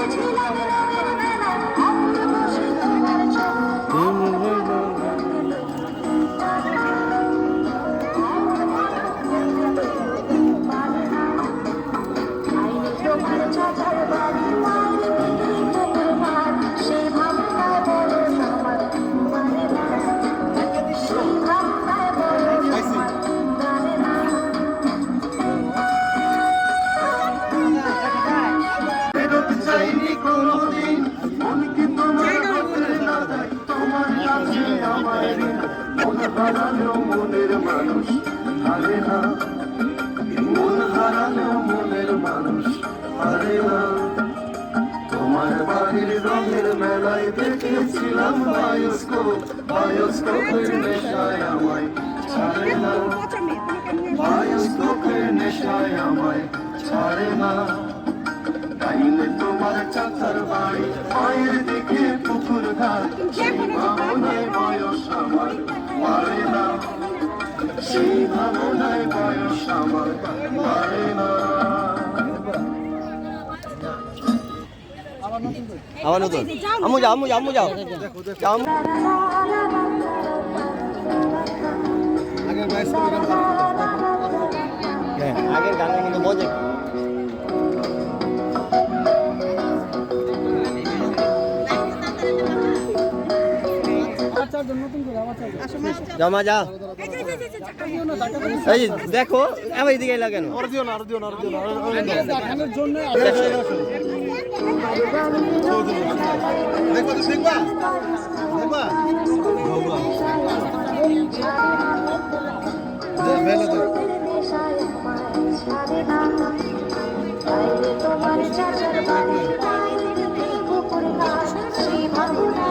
ফেরত হারালো মনের মানুষ হারে না মন হারালো মনের মানুষ হারে না তোমার বাড়ির রঙের মেলায় দেখেছিলাম বায়োস্কোপ বায়োস্কোপের নেশায় আমায় ছাড়ে না বায়োস্কোপের নেশায় আমায় ছাড়ে না তাইলে তোমার চাচার বাড়ি মায়ের দিকে পুকুর ঘাট সেই ভাবনায় বয়স আমার পারে না সেই ভাবনায় বয়স আমার পারে না আবার নতুন আম্মু যাও আম্মু যাও আম্মু যাও যাও হ্যাঁ আগের গানের মধ্যে মজা জমা যা এই দেখো আমার এদিকে এলা কেন তোমার চাচার বাড়ি পুকুর ঘাট সেই ভাবনা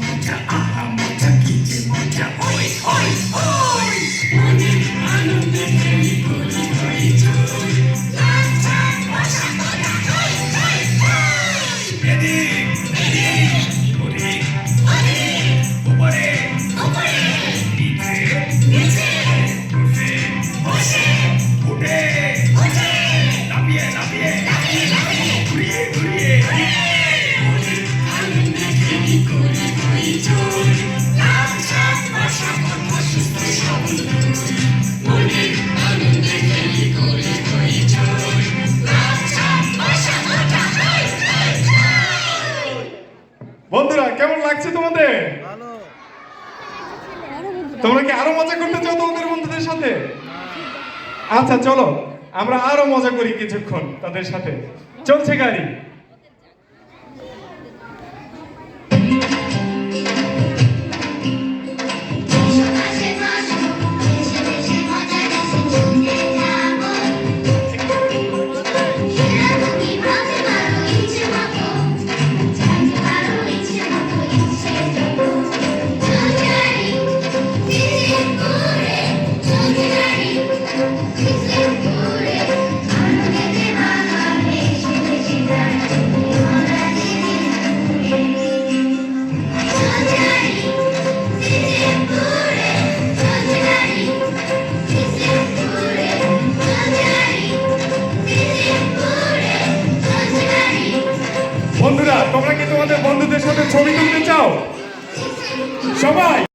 লাগছে তোমাদের? তোমরা কি আরও মজা করতে চাও তোমাদের বন্ধুদের সাথে? আচ্ছা চলো। আমরা আরও মজা করি কিছুক্ষণ তাদের সাথে। চলছে গাড়ি। সাথে ছবি তুলতে চাও? সবাই।